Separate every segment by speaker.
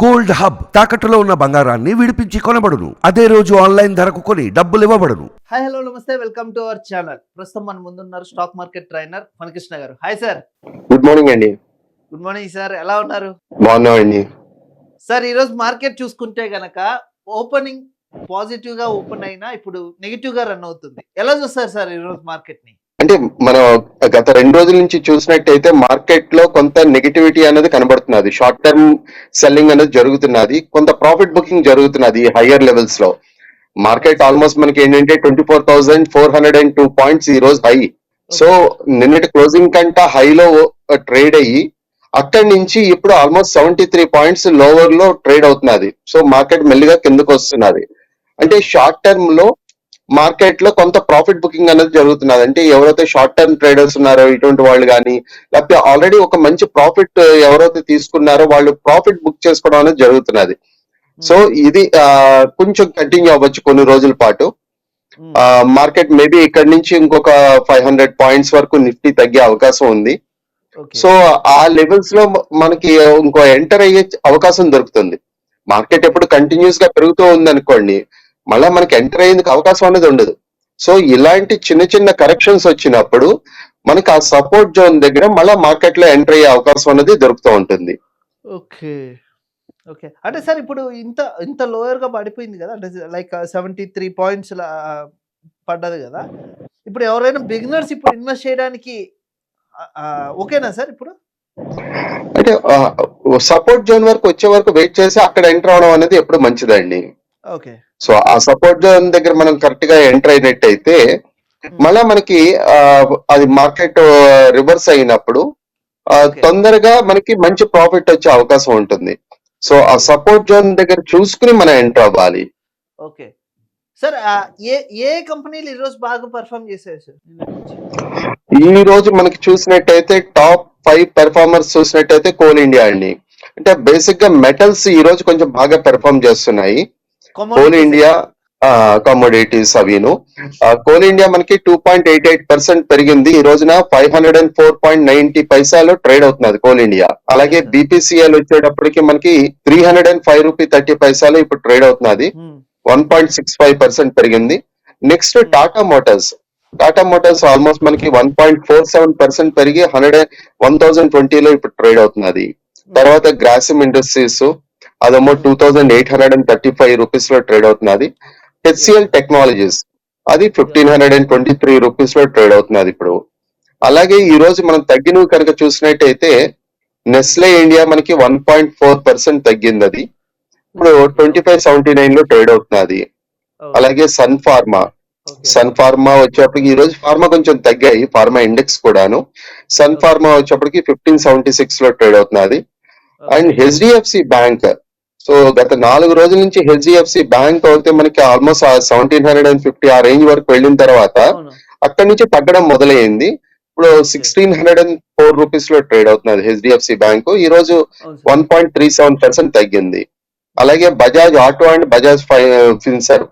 Speaker 1: Gold hub తాకట్టులో ఉన్న బంగారాన్ని విడిపించి కొనబడును. అదే రోజు ఆన్లైన్ ధరకు కొని డబ్బులు ఇవ్వబడును.
Speaker 2: హాయ్ హలో నమస్తే వెల్కమ్ టు అవర్ ఛానల్ ప్రస్తుతం మన ముందున్నారు స్టాక్ మార్కెట్ ట్రైనర్ ఫణకృష్ణ గారు. హాయ్ సార్
Speaker 3: గుడ్ మార్నింగ్ అండి
Speaker 2: గుడ్ మార్నింగ్ సార్ ఎలా ఉన్నారు?
Speaker 3: బాగున్నామండి
Speaker 2: సార్ ఈరోజు మార్కెట్ చూసుకుంటే గనక ఓపెనింగ్ పాజిటివ్గా ఓపెన్ అయినా ఇప్పుడు నెగిటివ్గా రన్ అవుతుంది. ఎలా చూస్తారు సార్ ఈరోజు మార్కెట్ని?
Speaker 3: అంటే మనం గత రెండు రోజుల నుంచి చూసినట్టయితే మార్కెట్లో కొంత నెగిటివిటీ అనేది కనబడుతున్నది. షార్ట్ టర్మ్ సెల్లింగ్ అనేది జరుగుతున్నది. కొంత ప్రాఫిట్ బుకింగ్ జరుగుతున్నది హయ్యర్ లెవెల్స్లో. మార్కెట్ ఆల్మోస్ట్ మనకి ఏంటంటే twenty four thousand four hundred and two points ఈ రోజు హై సో నిన్నటి క్లోజింగ్ కంట హైలో ట్రేడ్ అయ్యి అక్కడి నుంచి ఇప్పుడు ఆల్మోస్ట్ సెవెంటీ త్రీ పాయింట్స్ లోవర్లో ట్రేడ్ అవుతున్నది. సో మార్కెట్ మెల్లిగా కిందకు వస్తున్నది. అంటే షార్ట్ టర్మ్లో మార్కెట్లో కొంత ప్రాఫిట్ బుకింగ్ అనేది జరుగుతున్నది. అంటే ఎవరైతే షార్ట్ టర్మ్ ట్రేడర్స్ ఉన్నారో ఇటువంటి వాళ్ళు కానీ లేకపోతే ఆల్రెడీ ఒక మంచి ప్రాఫిట్ ఎవరైతే తీసుకున్నారో వాళ్ళు ప్రాఫిట్ బుక్ చేసుకోవడం అనేది జరుగుతున్నది. సో ఇది కొంచెం కంటిన్యూ అవ్వచ్చు కొన్ని రోజుల పాటు. మార్కెట్ మేబీ ఇక్కడ నుంచి ఇంకొక ఫైవ్ హండ్రెడ్ పాయింట్స్ వరకు నిఫ్టీ తగ్గే అవకాశం ఉంది. సో ఆ లెవెల్స్లో మనకి ఇంకో ఎంటర్ అయ్యే అవకాశం దొరుకుతుంది. మార్కెట్ ఎప్పుడు కంటిన్యూస్గా పెరుగుతూ ఉంది అనుకోండి మళ్ళా మనకి ఎంటర్ అయ్యేందుకు అవకాశం అనేది ఉండదు. సో ఇలాంటి చిన్న చిన్న కరెక్షన్స్ వచ్చినప్పుడు మనకి ఆ సపోర్ట్ జోన్ దగ్గర మళ్ళా మార్కెట్లో ఎంటర్ అయ్యే అవకాశం అనేది దొరుకుతూ ఉంటుంది.
Speaker 2: ఓకే. ఓకే. అంటే సార్ ఇప్పుడు ఇంత ఇంత లోయర్గా పడిపోయింది కదా అంటే లైక్ సెవెంటీ త్రీ పాయింట్స్ పడ్డది కదా. ఇప్పుడు ఎవరైనా బిగినర్స్ ఇప్పుడు ఇన్వెస్ట్ చేయడానికి ఆ, ఆ, ఓకేనా సార్ ఇప్పుడు?
Speaker 3: అంటే సపోర్ట్ జోన్ వరకు వచ్చే వరకు వెయిట్ చేసి అక్కడ ఎంటర్ అవడం అనేది ఎప్పుడు మంచిదండి. సో ఆ సపోర్ట్ జోన్ దగ్గర మనం కరెక్ట్గా ఎంటర్ అయినట్టయితే మళ్ళా మనకి అది మార్కెట్ రివర్స్ అయినప్పుడు. తొందరగా మనకి మంచి ప్రాఫిట్ వచ్చే అవకాశం ఉంటుంది. సో ఆ సపోర్ట్ జోన్ దగ్గర చూసుకుని మనం ఎంటర్ అవ్వాలి.
Speaker 2: ఓకే. సార్ ఏ ఏ కంపెనీలు ఈరోజు బాగా పర్ఫామ్ సార్?
Speaker 3: ఈ రోజు మనకి చూసినట్టయితే టాప్ ఫైవ్ పెర్ఫార్మర్స్ చూసినట్టయితే కోల్ ఇండియా అండి. అంటే బేసిక్గా మెటల్స్ ఈ రోజు కొంచెం బాగా పెర్ఫార్మ్ చేస్తున్నాయి. కోల్
Speaker 2: Commodities
Speaker 3: ఇండియా కమోడిటీస్ అవిను. కోల్ ఇండియా మనకి two point eight eight percent పెరిగింది. ఈ రోజున five hundred and four point ninety పైసాలో trade అవుతున్నది కోల్ ఇండియా అలాగే బీపీసీఎల్ వచ్చేటప్పటికి మనకి three hundred and five rupee thirty పైసాలో ఇప్పుడు ట్రేడ్ అవుతున్నది.
Speaker 2: Hmm.
Speaker 3: One point six five percent పెరిగింది. Next Tata motors Tata motors almost మనకి one point four seven percent పెరిగి hundred one thousand ట్వంటీలో ఇప్పుడు ట్రేడ్ అవుతున్నది. తర్వాత గ్రాసిమ్ ఇండస్ట్రీస్ అదేమో two thousand eight hundred and thirty five రూపీస్లో ట్రేడ్ అవుతున్నది. హెచ్సిఎల్ టెక్నాలజీస్ అది fifteen hundred and twenty three రూపీస్లో ట్రేడ్ అవుతున్నది ఇప్పుడు. అలాగే ఈ రోజు మనం తగ్గినవి కనుక చూసినట్టయితే నెస్లే ఇండియా మనకి వన్ పాయింట్ ఫోర్ పర్సెంట్ తగ్గింది అది ఇప్పుడు ట్వంటీ ఫైవ్ సెవెంటీ నైన్లో ట్రేడ్ అవుతున్నది. అలాగే సన్ ఫార్మా. సన్ ఫార్మా వచ్చేప్పటికి ఈ రోజు ఫార్మా కొంచెం తగ్గాయి ఫార్మా ఇండెక్స్ కూడాను. సన్ ఫార్మా వచ్చేప్పటికి ఫిఫ్టీన్ సెవెంటీ సిక్స్లో ట్రేడ్ అవుతున్నది. అండ్ హెచ్డిఎఫ్సి బ్యాంక్ సో గత నాలుగు రోజుల నుంచి హెచ్డిఎఫ్సి బ్యాంక్ అయితే మనకి almost seventeen hundred and fifty ఆ రేంజ్ వరకు వెళ్ళిన తర్వాత. అక్కడి నుంచి తగ్గడం మొదలైంది ఇప్పుడు సిక్స్టీన్ హండ్రెడ్ అండ్ ఫోర్ రూపీస్లో ట్రేడ్ అవుతున్నది హెచ్డిఎఫ్సి బ్యాంక్. ఈ రోజు. One point three seven percent తగ్గింది. అలాగే Bajaj Auto and Bajaj Finserv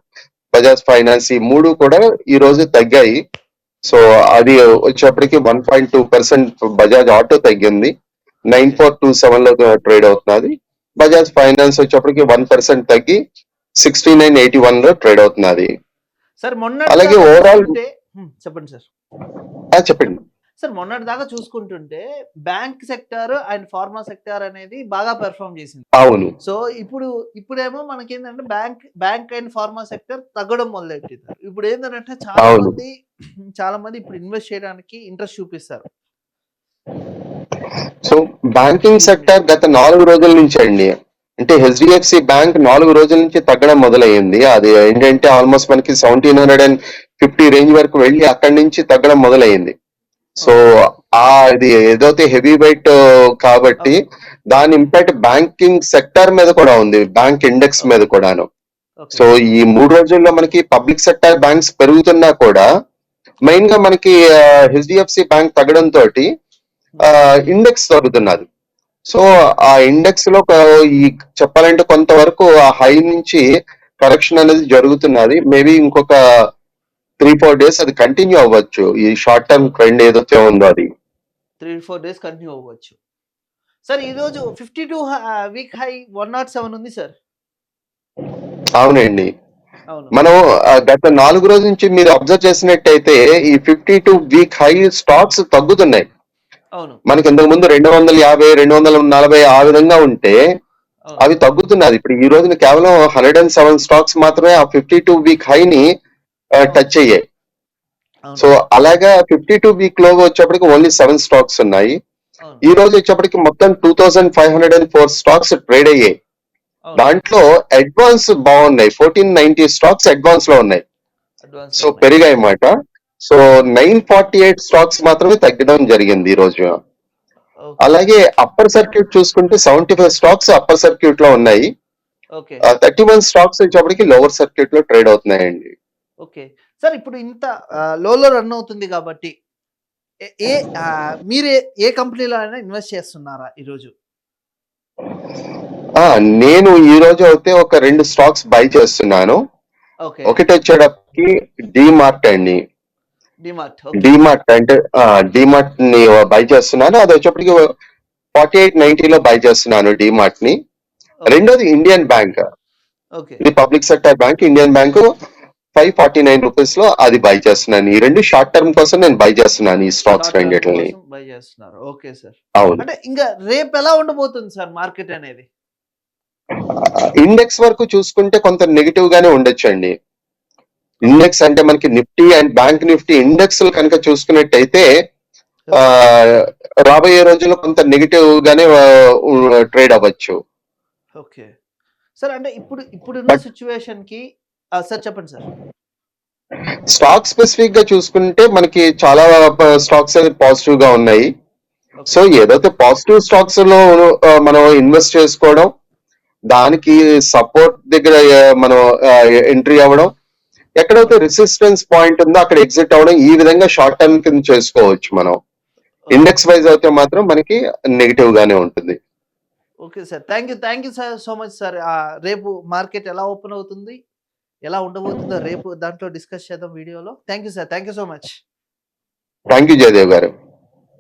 Speaker 3: Bajaj Finance ఈ మూడు కూడా ఈ రోజు తగ్గాయి. సో అది వచ్చేప్పటికి one point two percent Bajaj auto తగ్గింది. నైన్ ఫోర్ టూ సెవెన్లో ట్రేడ్ అవుతున్నది. బజాజ్ ఫైనాన్స్ వచ్చేప్పటికి వన్ పర్సెంట్ తగ్గి సిక్స్టీ నైన్ ఎయిటీ వన్లో ట్రేడ్ అవుతున్నది.
Speaker 2: సార్ మొన్న
Speaker 3: అలాగే overall-
Speaker 2: చెప్పండి సార్.
Speaker 3: చెప్పండి.
Speaker 2: సార్ మొన్నటి దాకా చూసుకుంటుంటే bank sector and pharma sector అనేది బాగా పెర్ఫామ్ చేసింది.
Speaker 3: అవును.
Speaker 2: సో ఇప్పుడు ఇప్పుడేమో మనకి ఏంటంటే bank bank and pharma sector తగ్గడం మొదలెట్టింది. ఇప్పుడు ఏంటంటే చాలా. మంది చాలా మంది ఇప్పుడు ఇన్వెస్ట్ చేయడానికి ఇంట్రెస్ట్ చూపిస్తారు.
Speaker 3: బ్యాంకింగ్ సెక్టర్ గత నాలుగు రోజుల నుంచి అండి. అంటే హెచ్డిఎఫ్సి బ్యాంక్ నాలుగు రోజుల నుంచి తగ్గడం మొదలయ్యింది. అది ఏంటంటే ఆల్మోస్ట్ మనకి seventeen hundred and fifty range వరకు వెళ్ళి అక్కడి నుంచి తగ్గడం మొదలయ్యింది. సో ఆ ఇది ఏదైతే హెవీ వెయిట్ కాబట్టి దాని ఇంపాక్ట్ బ్యాంకింగ్ సెక్టర్ మీద కూడా ఉంది. బ్యాంక్ ఇండెక్స్ మీద కూడాను. సో ఈ మూడు రోజుల్లో మనకి పబ్లిక్ సెక్టర్ బ్యాంక్స్ పెరుగుతున్నా కూడా మెయిన్గా మనకి హెచ్డిఎఫ్సి బ్యాంక్ తగ్గడం తోటి ఇండెక్స్ తగ్గుతున్నది సో ఆ ఇండెక్స్లో ఈ చెప్పాలంటే కొంతవరకు ఆ హై నుంచి కరెక్షన్ అనేది జరుగుతున్నది. మేబీ ఇంకొక త్రీ ఫోర్ డేస్ అది కంటిన్యూ అవ్వచ్చు. ఈ షార్ట్ టర్మ్ ట్రెండ్ ఏదైతే ఉందో అది.
Speaker 2: త్రీ ఫోర్ డేస్ కంటిన్యూ అవ్వచ్చు. సార్ ఈరోజు fifty two week high one not seven ఉంది సార్.
Speaker 3: అవునండి.
Speaker 2: అవును.
Speaker 3: మనం గత నాలుగు రోజుల నుంచి మీరు అబ్జర్వ్ చేసినట్టయితే ఈ fifty two week high stocks తగ్గుతున్నాయి. మనకి ఇంతకు ముందు రెండు వందల యాభై రెండు వందల నలభై ఆ విధంగా ఉంటే అవి తగ్గుతున్నది ఇప్పుడు ఈ రోజున కేవలం హండ్రెడ్ అండ్ సెవెన్ స్టాక్స్ మాత్రమే ఆ ఫిఫ్టీ టూ వీక్ హై ని టచ్ అయ్యాయి. సో అలాగా ఫిఫ్టీ టూ వీక్లో వచ్చేప్పటికి ఓన్లీ సెవెన్ స్టాక్స్ ఉన్నాయి. ఈ రోజు వచ్చేప్పటికి మొత్తం two thousand five hundred and four stocks trade అయ్యాయి. దాంట్లో అడ్వాన్స్ బాగున్నాయి. ఫోర్టీన్ నైన్టీ స్టాక్స్ అడ్వాన్స్లో ఉన్నాయి. సో పెరిగాయి అన్నమాట. So nine forty eight stocks మాత్రమే తగ్గడం జరిగింది ఈ రోజు. అలాగే అప్పర్ సర్క్యూట్ చూసుకుంటే సెవెంటీ ఫైవ్ స్టాక్స్ అప్పర్ సర్క్యూట్లో ఉన్నాయి.
Speaker 2: ఓకే.
Speaker 3: థర్టీ వన్ స్టాక్స్ వచ్చేప్పటికి లోవర్ సర్క్యూట్లో ట్రేడ్ అవుతున్నాయండి.
Speaker 2: ఓకే. సార్ ఇప్పుడు ఇంత లోలో రన్ అవుతుంది కాబట్టి ఏ- మీరే ఏ కంపెనీలో అయినా ఇన్వెస్ట్ చేస్తున్నారా ఈరోజు?
Speaker 3: ఆ, నేను ఈ రోజు అయితే ఒక రెండు స్టాక్స్ బై చేస్తున్నాను. ఒకటి వచ్చేటప్పటికి డిమార్ట్ అండి.
Speaker 2: డిమార్ట్
Speaker 3: అంటే డిమార్ట్ని బై చేస్తున్నాను. అది వచ్చేప్పటికి ఫార్టీ ఎయిట్ నైన్టీలో బై చేస్తున్నాను డిమార్ట్ని రెండోది ఇండియన్ బ్యాంక్ ఇది public sector bank Indian bank five forty nine రూపీస్లో అది బై చేస్తున్నాను. ఈ రెండు షార్ట్ టర్మ్ కోసం నేను బై చేస్తున్నాను ఈ స్టాక్స్ రెండిటిని
Speaker 2: బై చేస్తున్నారు. ఓకే సార్
Speaker 3: అవును.
Speaker 2: అంటే ఇంకా రేపు ఎలా ఉండబోతుంది సార్ మార్కెట్ అనేది?
Speaker 3: ఇండెక్స్ వరకు చూసుకుంటే కొంత నెగిటివ్ గానే ఉండొచ్చు అండి ఇండెక్స్ అంటే మనకి Nifty and bank Nifty index కనుక చూసుకున్నట్టయితే ఆ, రాబోయే రోజుల్లో కొంత నెగిటివ్ గానే ట్రేడ్ అవ్వచ్చు.
Speaker 2: ఓకే. సార్ అంటే ఇప్పుడు ఇప్పుడున్న సిచ్యువేషన్కి సార్ చెప్పండి సార్.
Speaker 3: స్టాక్ స్పెసిఫిక్గా చూసుకుంటే మనకి చాలా స్టాక్స్ అనేది పాజిటివ్గా ఉన్నాయి. సో ఏదైతే పాజిటివ్ స్టాక్స్లో మనం ఇన్వెస్ట్ చేసుకోవడం దానికి సపోర్ట్ దగ్గర మనం ఎంట్రీ అవ్వడం ఎక్కడైతే రెసిస్టెన్స్ పాయింట్ ఉందో అక్కడ ఎగ్జిట్ అవ్వడం ఈ విధంగా షార్ట్ టర్మ్ కింద చేసుకోవచ్చు మనం. ఇండెక్స్ వైజ్ అయితే మాత్రం మనకి నెగిటివ్ గానే ఉంటుంది.
Speaker 2: Okay sir thank you thank you sir so much sir రేపు మార్కెట్ ఎలా ఓపెన్ అవుతుంది? ఎలా ఉండబోతుందో రేపు దాంట్లో డిస్కస్ చేద్దాం వీడియోలో. Thank you sir thank you so much
Speaker 3: thank you Jayadev garu.